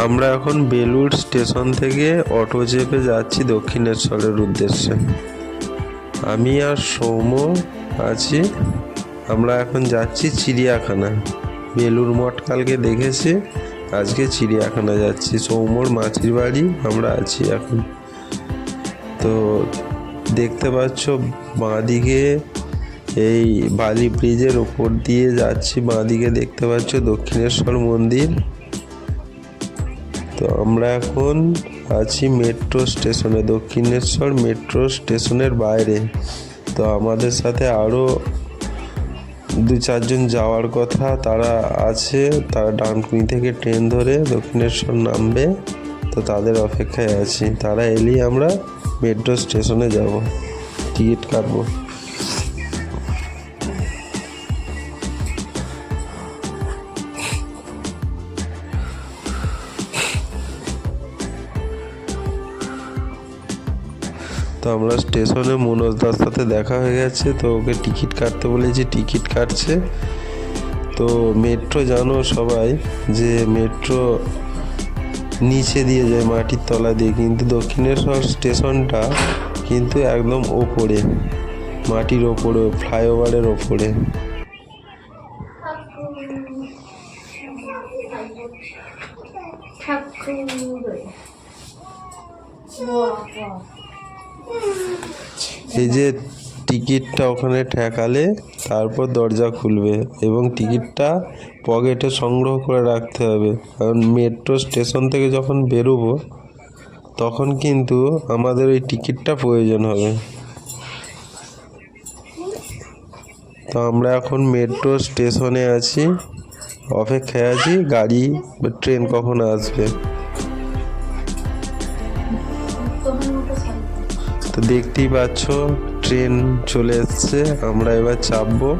আমরা এখন বেলুড় স্টেশন থেকে অটো চেপে যাচ্ছি দক্ষিণেশ্বরের উদ্দেশ্যে। আমি আর সৌম্য আছি। আমরা এখন যাচ্ছি চিড়িয়াখানা বেলুড় মঠ কালকে দেখেছি, আজকে চিড়িয়াখানা যাচ্ছি। সৌম্যর মাছির বাড়ি আমরা আছি এখন। তো দেখতে পাচ্ছ, বাঁদিকে এই বালি ব্রিজের ওপর দিয়ে যাচ্ছি। বাঁদিকে দেখতে পাচ্ছ দক্ষিণেশ্বর মন্দির। তো আমরা এখন আছি মেট্রো স্টেশনে দক্ষিণেশ্বর মেট্রো স্টেশনের বাইরে। তো আমাদের সাথে আরও দু চারজন যাওয়ার কথা তারা আছে, তারা ডানকুনি থেকে ট্রেন ধরে দক্ষিণেশ্বর নামবে। তো তাদের অপেক্ষায় আছি। তারা এলেই আমরা মেট্রো স্টেশনে যাব। টিকিট কাটবো। তো আমরা স্টেশনে মনোজ দার সাথে দেখা হয়ে গেছে, তো ওকে টিকিট কাটতে বলেছি টিকিট কাটছে। তো মেট্রো জানো সবাই যে মেট্রো নিচে দিয়ে যায়, মাটির তলা দিয়ে। কিন্তু দক্ষিণেশ্বর স্টেশনটা কিন্তু একদম ওপরে, মাটির ওপরে, ফ্লাইওভারের ওপরে। ঠাকুর। এই যে টিকিটটা ওখানে ঠেকালে তারপর দরজা খুলবে এবং টিকিটটা পকেটে সংগ্রহ করে রাখতে হবে। কারণ মেট্রো স্টেশন থেকে যখন বেরোবো, তখন কিন্তু আমাদের ওই টিকিটটা প্রয়োজন হবে। তো আমরা এখন মেট্রো স্টেশনে আছি, অপেক্ষায় আছি, গাড়ি বা ট্রেন কখন আসবে? দেখতেই পাচ্ছ, ট্রেন চলে এসছে। আমরা এবার চাপবো।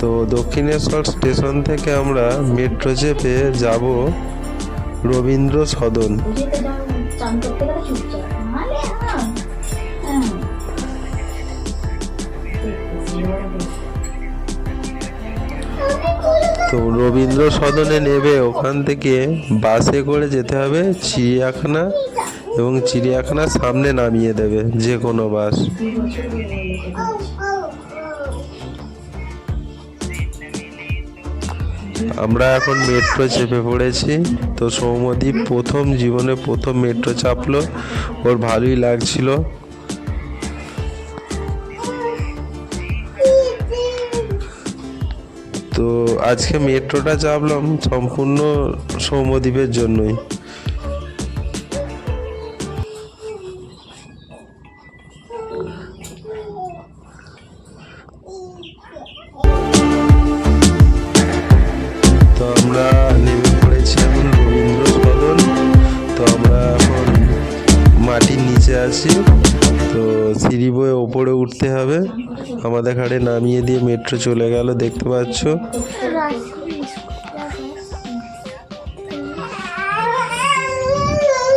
তো দক্ষিণেশ্বর স্টেশন থেকে আমরা মেট্রো চেপে যাব রবীন্দ্র সদন। তো রবীন্দ্র সদনে নেবে। ওখান থেকে বাসে করে যেতে হবে চিড়িয়াখানা। এবং চিড়িয়াখানার সামনে নামিয়ে দেবে, যে কোনো বাস। আমরা এখন মেট্রো চেপে পড়েছি। তো সৌমদ্বীপ প্রথম জীবনে প্রথম মেট্রো চাপলো। ওর ভালোই লাগছিল। তো আজকে মেট্রোটা চাপলাম সম্পূর্ণ সৌমদ্বীপের জন্যই। তো আমরা নেমে পড়েছি তো আমরা এখন মাটির নিচে আছি। তো সিঁড়ি বয়ে ওপরে উঠতে হবে। আমাদের ঘাড়ে নামিয়ে দিয়ে মেট্রো চলে গেল, দেখতে পাচ্ছ?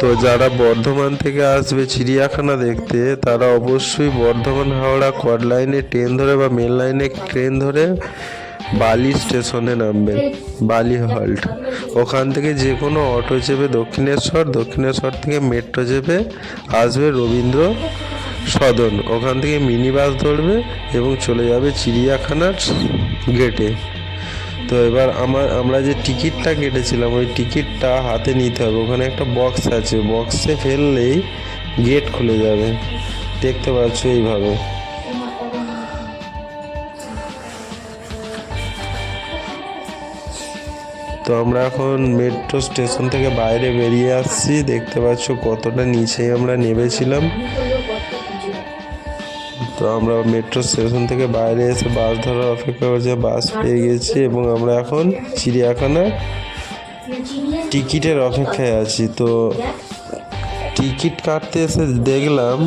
তো যারা বর্ধমান থেকে আসবে চিড়িয়াখানা দেখতে, তারা অবশ্যই বর্ধমান, হাওড়া কড লাইনে ট্রেন ধরে বা মেন লাইনে ট্রেন ধরে বালি স্টেশনে নামবেন বালি হল্ট ওখান থেকে যে কোনো অটো চেপে দক্ষিণেশ্বর দক্ষিণেশ্বর থেকে মেট্রো চেপে আসবে রবীন্দ্র সদন। ওখান থেকে মিনি বাস ধরবে এবং চলে যাবে চিড়িয়াখানার গেটে তো এবার আমার, আমরা যে টিকিটটা কেটেছিলাম, ওই টিকিটটা হাতে নিতে হবে। ওখানে একটা বক্স আছে। বক্সে ফেললেই গেট খুলে যাবে। দেখতে পাচ্ছ এইভাবে। তো আমরা এখন মেট্রো স্টেশন থেকে বাইরে বেরিয়ে আসছি। দেখতে পাচ্ছ কতটা নিচেই আমরা নেমেছিলাম। তো আমরা মেট্রো স্টেশন থেকে বাইরে এসে বাস ধরার অপেক্ষা করছি। বাস পেয়ে গেছি এবং আমরা এখন চিড়িয়াখানা টিকিটের অপেক্ষায় আছি। তো টিকিট কাটতে এসে দেখলাম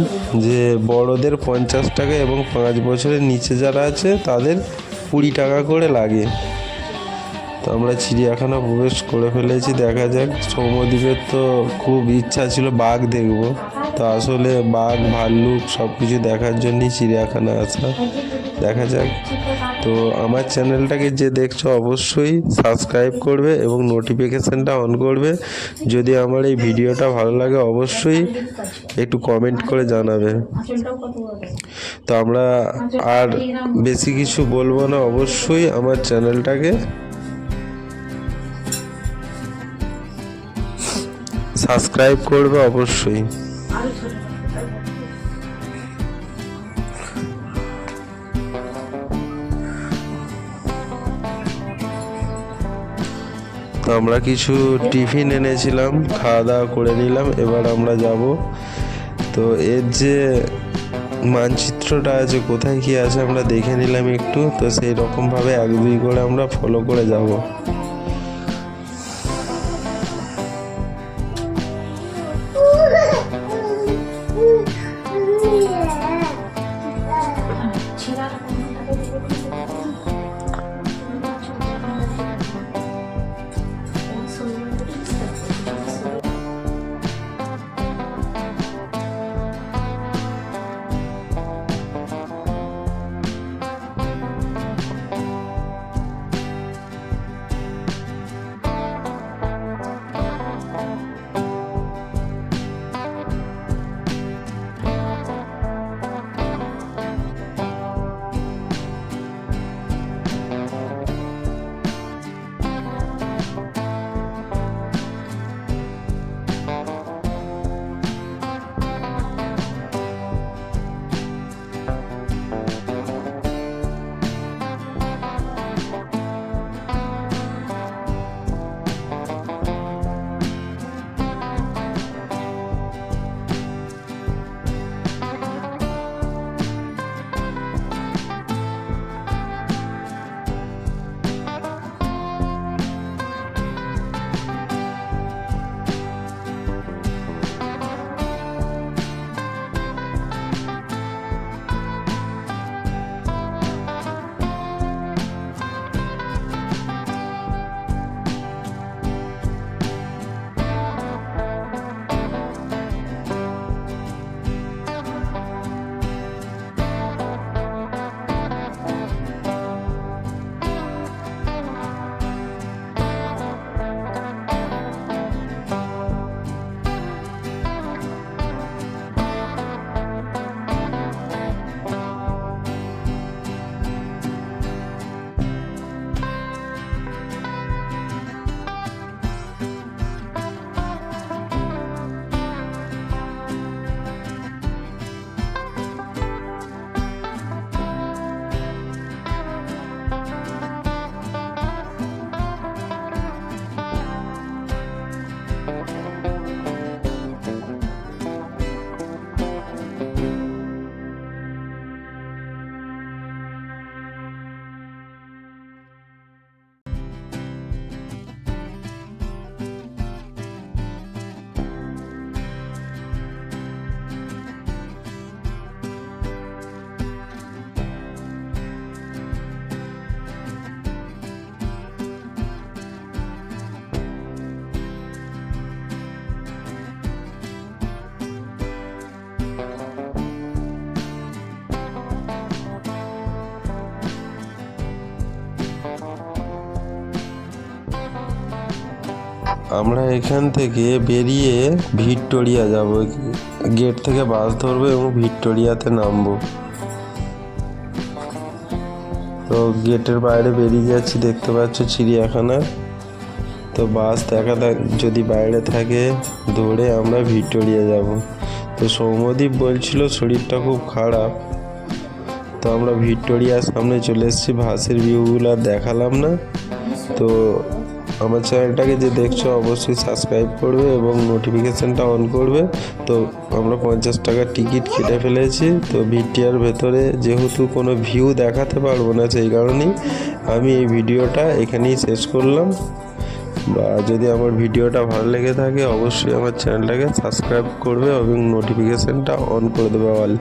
যে বড়দের পঞ্চাশ টাকা এবং পাঁচ বছরের নিচে যারা আছে, তাদের কুড়ি টাকা করে লাগে। তো আমরা চিড়িয়াখানা প্রবেশ করে ফেলেছি। দেখা যাক সৌম্যদ্বীপের তো খুব ইচ্ছা ছিল, বাঘ দেখব। তো আসলে বাঘ, ভাল্লুক সব কিছু দেখার জন্যই চিড়িয়াখানা আসা দেখা যাক। তো আমার চ্যানেলটাকে যে দেখছ অবশ্যই সাবস্ক্রাইব করবে এবং নোটিফিকেশানটা অন করবে। যদি আমার এই ভিডিওটা ভালো লাগে অবশ্যই একটু কমেন্ট করে জানাবে। তো আমরা আর বেশি কিছু বলব না, অবশ্যই আমার চ্যানেলটাকে সাবস্ক্রাইব করবে অবশ্যই। আমরা কিছু টিফিন এনেছিলাম খাওয়া দাওয়া করে নিলাম, এবার আমরা যাব। তো এর যে মানচিত্রটা আছে, কোথায় কি আছে আমরা দেখে নিলাম একটু। তো সেই রকমভাবে এক দুই করে আমরা ফলো করে যাব। আমরা এখান থেকে বেরিয়ে ভিক্টোরিয়া যাব। গেট থেকে বাস ধরবো এবং ভিক্টোরিয়াতে নামবো। তো গেটের বাইরে বেরিয়ে যাচ্ছি, দেখতে পাচ্ছ চিড়িয়াখানা। তো বাস দেখা যদি বাইরে থাকে, ধরে আমরা ভিক্টোরিয়া যাব। তো সৌম্যদীপ বলছিল, শরীরটা খুব খারাপ। তো আমরা ভিক্টোরিয়ার সামনে চলে এসেছি ভাসের ভিউগুলো দেখালাম না। তো আমার চ্যানেলটাকে যে দেখছ অবশ্যই সাবস্ক্রাইব করবে এবং নোটিফিকেশানটা অন করবে। তো আমরা পঞ্চাশ টাকার টিকিট কেটে ফেলেছি। তো ভিটিআর ভেতরে যেহেতু কোনো ভিউ দেখাতে পারব না সেই কারণেই আমি এই ভিডিওটা এখানেই শেষ করলাম। বা যদি আমার ভিডিওটা ভালো লেগে থাকে অবশ্যই আমার চ্যানেলটাকে সাবস্ক্রাইব করবে এবং নোটিফিকেশানটা অন করে দেবে অল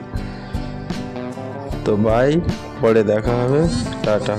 তো বাই পরে দেখা হবে। টাটা।